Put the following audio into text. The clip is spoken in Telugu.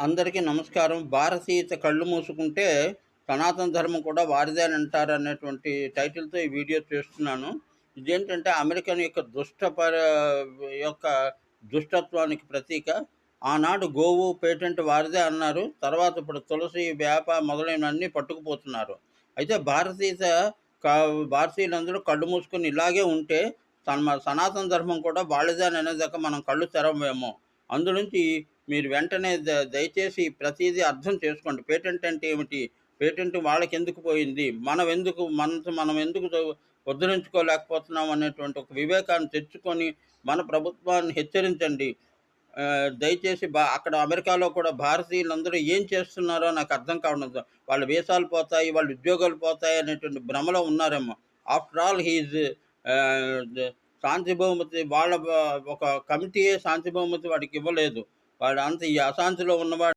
అందరికీ నమస్కారం. భారతీయత కళ్ళు మూసుకుంటే సనాతన ధర్మం కూడా వారిదే అని అంటారు అనేటువంటి టైటిల్తో ఈ వీడియో చేస్తున్నాను. ఇదేంటంటే అమెరికన్ యొక్క దుష్టపర యొక్క దుష్టత్వానికి ప్రతీక. ఆనాడు గోవు పేటెంట్ వారిదే అన్నారు. తర్వాత ఇప్పుడు తులసి వేప మొదలైనవన్నీ పట్టుకుపోతున్నారు. అయితే భారతీయత భారతీయులందరూ కళ్ళు మూసుకొని ఇలాగే ఉంటే తన సనాతన ధర్మం కూడా వాళ్ళదే అని అనేదాకా మనం కళ్ళు తెరవేమో అందునుంచి మీరు వెంటనే ద దయచేసి ప్రతిదీ అర్థం చేసుకోండి. పేటెంట్ అంటే ఏమిటి? పేటెంట్ వాళ్ళకి ఎందుకు పోయింది? మనం ఎందుకు మన మనం ఎందుకు ఉద్ధరించుకోలేకపోతున్నాం అనేటువంటి ఒక వివేకాన్ని తెచ్చుకొని మన ప్రభుత్వాన్ని హెచ్చరించండి. దయచేసి బా అక్కడ అమెరికాలో కూడా భారతీయులందరూ ఏం చేస్తున్నారో నాకు అర్థం కావడం వాళ్ళ వేషాలు పోతాయి వాళ్ళ ఉద్యోగాలు పోతాయి అనేటువంటి భ్రమలో ఉన్నారేమో. ఆఫ్టర్ ఆల్ హీజ్ శాంతి బహుమతి వాళ్ళ ఒక కమిటీయే శాంతి బహుమతి వాడికి ఇవ్వలేదు. వాడు అంత ఈ అశాంతిలో ఉన్నవాడు